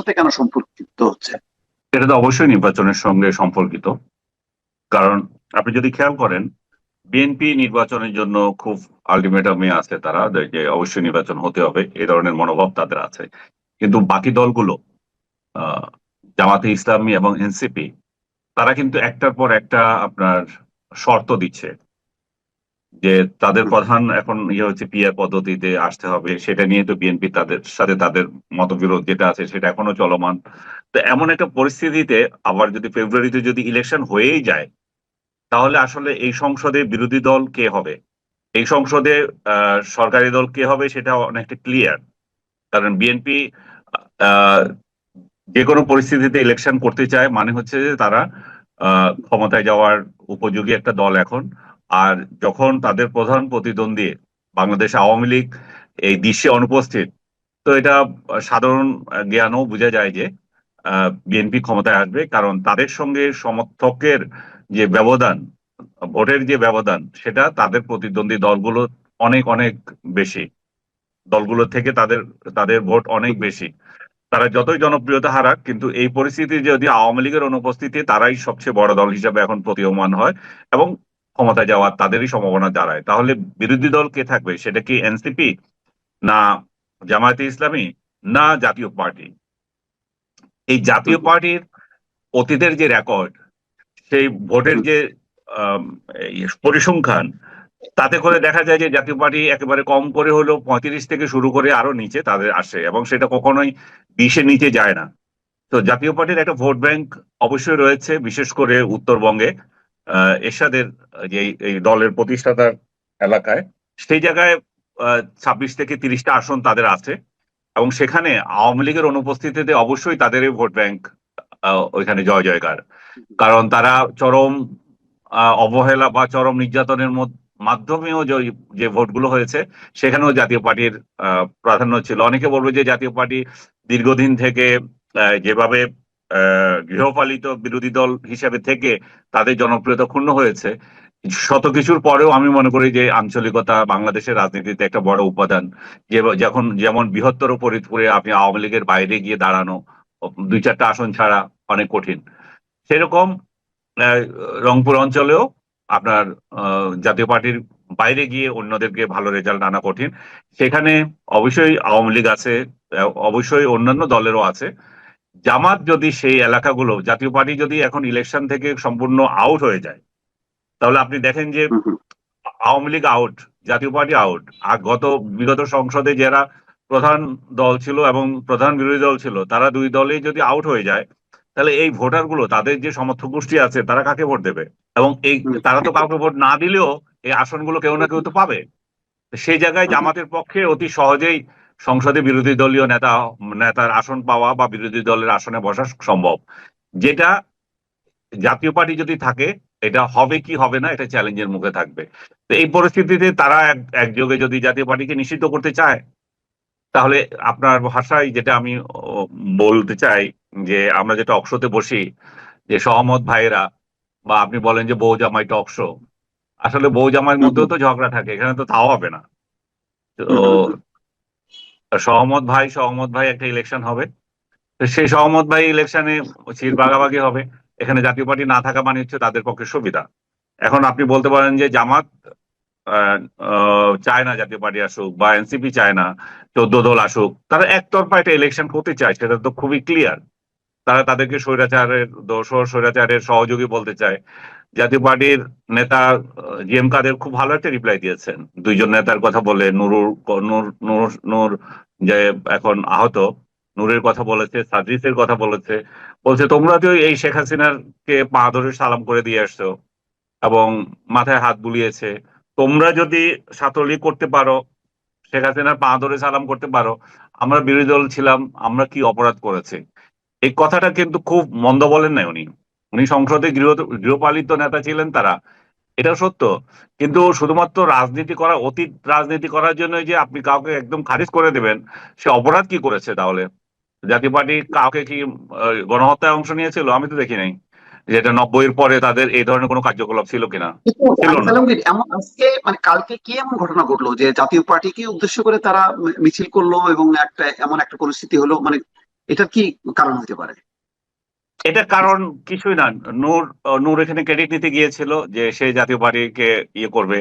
সাথে কেন সম্পর্কিত হচ্ছে? এটা তো অবশ্যই নির্বাচনের সঙ্গে সম্পর্কিত। কারণ আপনি যদি খেয়াল করেন, বিএনপি নির্বাচনের জন্য খুব আলটিমেটামে আছে তারা, যে অবশ্যই নির্বাচন হতে হবে, এই ধরনের মনোভাব তাদের আছে। কিন্তু বাকি দলগুলো জামাতে ইসলামী এবং এনসিপি, তারা কিন্তু একটার পর একটা আপনার শর্ত দিচ্ছে। যে তাদের প্রধান এখন ইয়ে হচ্ছে পিয়ার পদ্ধতিতে আসতে হবে, সেটা নিয়ে তো বিএনপি তাদের সাথে তাদের মতবিরোধ যেটা আছে সেটা এখনও চলমান। তো এমন একটা পরিস্থিতিতে আবার যদি ফেব্রুয়ারিতে যদি ইলেকশন হয়েই যায়, তাহলে আসলে এই সংসদে বিরোধী দল কে হবে? এই সংসদে সরকারি দল কে হবে সেটা অনেকটা ক্লিয়ার কারণ বিএনপি যে কোনো পরিস্থিতিতে ইলেকশন করতে চায় মানে হচ্ছে যে তারা ক্ষমতায় যাওয়ার উপযোগী একটা দল এখন। আর যখন তাদের প্রধান প্রতিদ্বন্দ্বী বাংলাদেশ আওয়ামী লীগ এই দৃশ্যে অনুপস্থিত, তো এটা সাধারণ জ্ঞানও বোঝা যায় যে বিএনপি ক্ষমতায় আসবে কারণ তাদের সঙ্গে সমর্থকের যে ব্যবধান, ভোটের যে ব্যবধান, সেটা তাদের প্রতিদ্বন্দ্বী দলগুলো অনেক অনেক বেশি। দলগুলো থেকে তাদের তাদের ভোট অনেক বেশি। তারা যতই জনপ্রিয়তা হারাক, কিন্তু এই পরিস্থিতি যদি আওয়ামী লীগের অনুপস্থিতি, তারাই সবচেয়ে বড় দল হিসাবে এখন প্রতীয়মান হয় এবং ক্ষমতায় যাওয়ার তাদেরই সম্ভাবনা দাঁড়ায়। তাহলে বিরোধী দল কে থাকবে? সেটা কি এনসিপি না জামায়াতে ইসলামী না জাতীয় পার্টি? এই জাতীয় পার্টির অতীতের যে রেকর্ড সেই ভোটের যে পরিসংখ্যান, তাতে করে দেখা যায় যে জাতীয় পার্টি একেবারে কম করে হলেও পঁয়ত্রিশ থেকে শুরু করে আরও নিচে তাদের আসে এবং সেটা কখনোই বিশে নিচে যায় না। তো জাতীয় পার্টির একটা ভোট ব্যাংক অবশ্যই রয়েছে, বিশেষ করে উত্তরবঙ্গে। এরশাদের যে এই দলের প্রতিষ্ঠাতার এলাকায়, সেই জায়গায় ছাব্বিশ থেকে তিরিশটা আসন তাদের আছে। এবং সেখানে আওয়ামী লীগের অনুপস্থিতিতে অবশ্যই তাদের ভোট ব্যাংক ওইখানে জয় জয়কার। কারণ তারা চরম অবহেলা বা চরম নির্যাতনের মাধ্যমেও যে- ভোটগুলো হয়েছে, সেখানেও জাতীয় পার্টির প্রাধান্য ছিল। অনেকে বলবে যে জাতীয় পার্টি দীর্ঘদিন থেকে যেভাবে গৃহপালিত বিরোধী দল হিসেবে থেকে তাদের জনপ্রিয়তা ক্ষুণ্ণ হয়েছে। শত কিছুর পরেও আমি মনে করি যে আঞ্চলিকতা বাংলাদেশের রাজনীতিতে একটা বড় উপাদান। যে যখন যেমন বৃহত্তর ফরিদপুরে আপনি আওয়ামী লীগের বাইরে গিয়ে দাঁড়ানো, দুই চারটা আসন ছাড়া অনেক কঠিন। সেরকম রংপুর অঞ্চলেও আপনার জাতীয় পার্টির বাইরে গিয়ে অন্যদেরকে ভালো রেজাল্ট আনা কঠিন। সেখানে অবশ্যই আওয়ামী লীগ আছে অবশ্যই অন্যান্য দলেরও আছে। জামাত যদি সেই এলাকাগুলো জাতীয় পার্টি যদি এখন ইলেকশন থেকে সম্পূর্ণ আউট হয়ে যায় তাহলে আপনি দেখেন যে। Awami League out Jatiya party out আর গত বিগত সংসদে যারা প্রধান দল ছিল এবং প্রধান বিরোধী দল ছিল তারা দুই দলেই যদি আউট হয়ে যায় তাহলে এই ভোটারগুলো তাদের যে সমর্থক গোষ্ঠী আছে তারা কাকে ভোট দেবে? এবং এই তারা তো কাউকে ভোট না দিলেও এই আসনগুলো কেউ না কেউ তো পাবে। সেই জায়গায় জামাতের পক্ষে অতি সহজেই সংসদে বিরোধী দলীয় নেতা, নেতার আসন পাওয়া বা বিরোধী দলের আসনে বসা সম্ভব। যেটা জাতীয় পার্টি যদি থাকে, এটা হবে কি হবে না, এটা চ্যালেঞ্জের মুখে থাকবে। তো এই পরিস্থিতিতে তারা এক- একযোগে যদি জাতীয় পার্টিকে নিষিদ্ধ করতে চায়, তাহলে আপনার ভাষায় যেটা আমি বলতে চাই যে আমরা যেটা অক্সতে বসি, যে সহমত ভাইয়েরা, বা আপনি বলেন যে বউ জামাই টক শো, আসলে বউ জামাইয়ের মধ্যেও তো ঝগড়া থাকে, এখানে তো তাও হবে না। তো সহমত ভাই সহমত ভাই একটা ইলেকশন হবে। সেই সহমত ভাই ইলেকশনে সিট ভাগাভাগি হবে। এখানে জাতীয় পার্টি না থাকা মানে হচ্ছে তাদের পক্ষে সুবিধা। এখন আপনি বলতে পারেন যে জামাত চায় না জাতীয় পার্টি আসুক বা এনসিপি চায় না, চোদ্দ দল আসুক, তারা একতরফা একটা ইলেকশন করতে চায়, সেটা তো খুবই ক্লিয়ার তারা তাদেরকে স্বৈরাচারের দোষ স্বৈরাচারের সহযোগী বলতে চায়। জাতীয় পার্টির নেতা জি এম কাদের খুব ভালো একটা রিপ্লাই দিয়েছেন। দুইজন নেতার কথা বলে নুরুর, নূর নূর যে এখন আহত, নূরের কথা বলেছে সাদ্রিসের কথা বলেছে। বলছে, তোমরা তো এই শেখ হাসিনার কে পা ধরে সালাম করে দিয়ে আসছো এবং মাথায় হাত বুলিয়েছে। তোমরা যদি ছাত্রলীগ করতে পারো, শেখ হাসিনার পা ধরে সালাম করতে পারো, আমরা বিরোধী দল ছিলাম, আমরা কি অপরাধ করেছি? এই কথাটা কিন্তু খুব মন্দ বলেন নাই উনি। উনি সংসদে গৃহ গৃহপালিত নেতা ছিলেন তারা। এটা সত্য। কিন্তু শুধুমাত্র রাজনীতি করা অতীত রাজনীতি করার জন্য যে আপনি কাউকে একদম খারিজ করে দেবেন সে অপরাধ কি করেছে তাহলে? জাতীয় পার্টি কাউকে কি গণহত্যায় অংশ নিয়েছিল? আমি তো দেখি নাই। যেটা নব্বইয়ের পরে তাদের এই ধরনের কোনো কার্যকলাপ ছিল কিনা? এমন আজকে মানে কালকে কি এমন ঘটনা ঘটলো যে জাতীয় পার্টিকে উদ্দেশ্য করে তারা মিছিল করল এবং একটা এমন একটা পরিস্থিতি হলো? মানে এটা কি কারণ হতে পারে? এটা কারণ কিছুই না। নূর নূর এখানে ক্রেডিট নিতে গিয়েছিল যে সে জাতীয় পার্টিকে ইয়ে করবে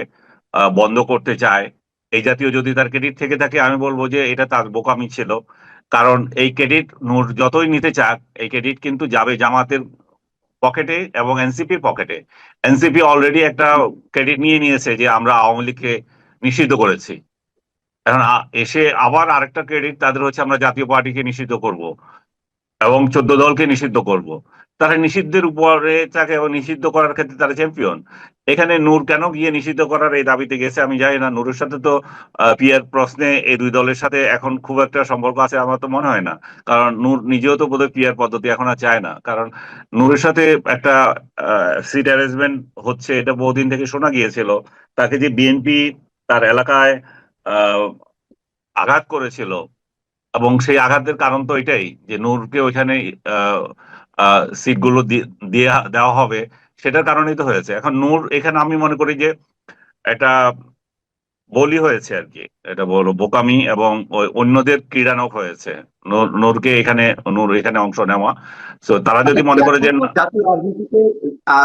বন্ধ করতে চায়। এই জাতীয় যদি তার ক্রেডিট থেকে থাকে, আমি বলব যে এটা তার বোকামি ছিল। কারণ এই ক্রেডিট নূর যতই নিতে চাক, এই ক্রেডিট কিন্তু যাবে জামাতের পকেটে এবং এনসিপির পকেটে। এনসিপি অলরেডি একটা ক্রেডিট নিয়ে নিয়েছে যে আমরা আওয়ামী লীগকে নিষিদ্ধ করেছি। এখন এসে আবার আরেকটা ক্রেডিট তাদের হচ্ছে আমরা জাতীয় পার্টিকে নিষিদ্ধ করব। এবং চোদ্দ দলকে নিষিদ্ধ করব। তারা নিষিদ্ধের উপরে তাকে নিষিদ্ধ করার ক্ষেত্রে তারা চ্যাম্পিয়ন এখানে নূর কেন গিয়ে নিষিদ্ধ করার এই দাবিতে গেছে আমি জানি না। নূরের সাথে তো পিয়ার প্রশ্নে এই দুই দলের সাথে এখন খুব একটা সম্পর্ক আছে আমার তো মনে হয় না। কারণ নূর নিজেও তো বোধহয় পিয়ার পদ্ধতি এখন আর চায় না। কারণ নূরের সাথে একটা সিট অ্যারেঞ্জমেন্ট হচ্ছে, এটা বহুদিন থেকে শোনা গিয়েছিল। তাকে যে বিএনপি তার এলাকায় আঘাত করেছিল এবং সেই আঘাতের কারণ তো এটাই যে নূরকে ওইখানে সিটগুলো দিয়ে দেওয়া হবে, সেটার কারণেই তো হয়েছে। এখন নূর, এখানে আমি মনে করি যে এটা বলি হয়েছে আর কি। এটা বলো, বোকামি এবং অন্যদের ক্রীড়ানক হয়েছে। নূর- নূরকে এখানে, নূর এখানে অংশ নেওয়া। তো তারা যদি মনে করে যে জাতীয়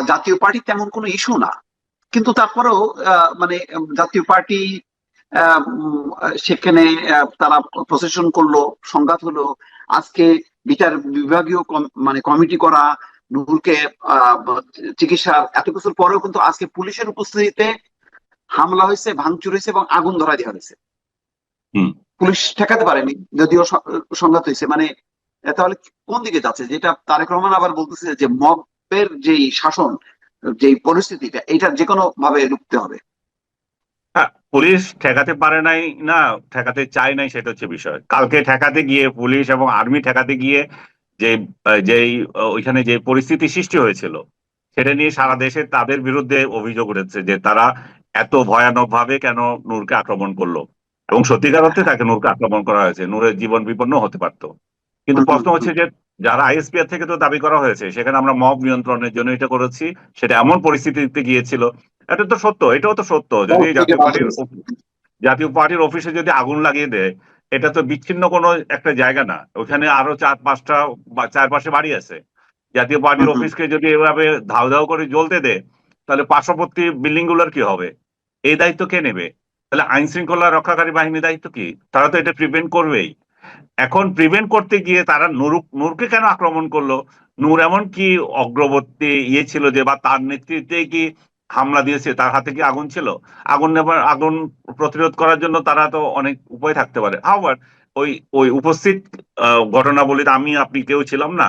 জাতীয় পার্টি তেমন কোনো ইস্যু না। কিন্তু তারপরেও মানে জাতীয় পার্টি সেখানে তারা প্রসেশন করল সংঘাত হলো। আজকে বিচার বিভাগীয় মানে কমিটি করা নূরকে আহ, চিকিৎসা এত কিছুর পরেও কিন্তু আজকে পুলিশের উপস্থিতিতে হামলা হয়েছে ভাঙচুর হয়েছে এবং আগুন ধরা দেওয়া হয়েছে। পুলিশ ঠেকাতে পারেনি যদিও সংঘাত হয়েছে। মানে তাহলে কোন দিকে যাচ্ছে? যেটা তারেক রহমান আবার বলতেছে যে মবের যেই শাসন যেই পরিস্থিতিটা এটা যে কোনো ভাবে রুখতে হবে। পুলিশ ঠেকাতে পারে নাই না, ঠেকাতে চায় নাই সেটা হচ্ছে বিষয়। কালকে ঠেকাতে গিয়ে পুলিশ এবং আর্মি ঠেকাতে গিয়ে যে, যেই, ওইখানে যে পরিস্থিতি সৃষ্টি হয়েছিল, সেটা নিয়ে সারা দেশে তাদের বিরুদ্ধে অভিযোগ উঠেছে যে তারা এত ভয়ানক ভাবে কেন নূরকে আক্রমণ করল। এবং সত্যিকার অর্থে তাকে নূরকে আক্রমণ করা হয়েছে। নূরের জীবন বিপন্ন হতে পারতো। কিন্তু প্রশ্ন হচ্ছে যে, যারা আইএসপিআর থেকে তো দাবি করা হয়েছে, সেখানে আমরা মব নিয়ন্ত্রণের জন্য এটা করেছি, সেটা এমন পরিস্থিতিতে গিয়েছিল এটা তো সত্য এটাও তো সত্য। যদি জাতীয় পার্টির জাতীয় পার্টির অফিসে যদি আগুন লাগিয়ে দেয় এটা তো বিচ্ছিন্ন কোনো একটা জায়গা না। ওখানে আরও চার পাঁচটা চারপাশে বাড়ি আছে। জাতীয় পার্টির। অফিসকে যদি এভাবে ধাও ধাও করে জ্বলতে দেয় তাহলে পার্শ্ববর্তী বিল্ডিংগুলোর কি হবে? এই দায়িত্ব কে নেবে? তাহলে আইন শৃঙ্খলা রক্ষাকারী বাহিনীর দায়িত্ব কি? তারা তো এটা প্রিভেন্ট করবেই। এখন প্রিভেন্ট করতে গিয়ে তারা নূর নূরকে কেন আক্রমণ করল? নূর এমন কি অগ্রবর্তী ইয়ে ছিল যে বা তার নেতৃত্বে কি হামলা দিয়েছে, তার হাতে কি আগুন ছিল? আগুন নেবার, আগুন প্রতিরোধ করার জন্য তারা তো অনেক উপায় থাকতে পারে। আবার ওই ওই উপস্থিত ঘটনাবলীতে আমি, আপনি কেউ ছিলাম না।